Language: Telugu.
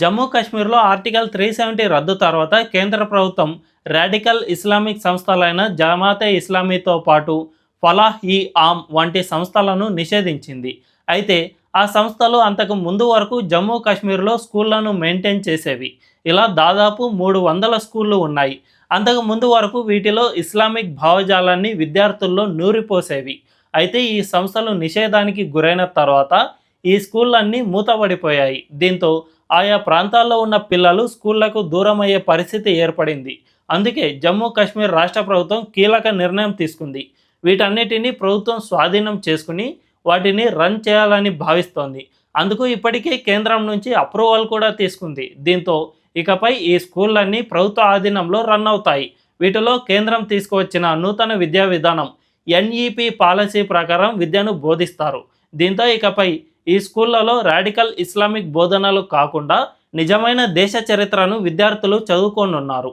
జమ్మూ కాశ్మీర్లో ఆర్టికల్ త్రీ సెవెంటీ రద్దు తర్వాత కేంద్ర ప్రభుత్వం రాడికల్ ఇస్లామిక్ సంస్థలైన జమాతే ఇస్లామీతో పాటు ఫలాహ్ ఈ ఆమ్ వంటి సంస్థలను నిషేధించింది. అయితే ఆ సంస్థలు అంతకు ముందు వరకు జమ్మూ కాశ్మీర్లో స్కూళ్ళను మెయింటైన్ చేసేవి. ఇలా దాదాపు మూడు వందల స్కూళ్ళు ఉన్నాయి. అంతకు ముందు వరకు వీటిలో ఇస్లామిక్ భావజాలాన్ని విద్యార్థుల్లో నూరిపోసేవి. అయితే ఈ సంస్థలు నిషేధానికి గురైన తర్వాత ఈ స్కూళ్ళన్నీ మూతపడిపోయాయి. దీంతో ఆయా ప్రాంతాల్లో ఉన్న పిల్లలు స్కూళ్ళకు దూరం అయ్యే పరిస్థితి ఏర్పడింది. అందుకే జమ్మూ కాశ్మీర్ రాష్ట్ర ప్రభుత్వం కీలక నిర్ణయం తీసుకుంది. వీటన్నిటిని ప్రభుత్వం స్వాధీనం చేసుకుని వాటిని రన్ చేయాలని భావిస్తోంది. అందుకు ఇప్పటికే కేంద్రం నుంచి అప్రూవల్ కూడా తీసుకుంది. దీంతో ఇకపై ఈ స్కూళ్ళన్నీ ప్రభుత్వ ఆధీనంలో రన్ అవుతాయి. వీటిలో కేంద్రం తీసుకువచ్చిన నూతన విద్యా విధానం ఎన్ఈపి పాలసీ ప్రకారం విద్యను బోధిస్తారు. దీంతో ఇకపై ఈ స్కూళ్ళలో రాడికల్ ఇస్లామిక్ బోధనలు కాకుండా నిజమైన దేశ చరిత్రను విద్యార్థులు చదువుకోనున్నారు.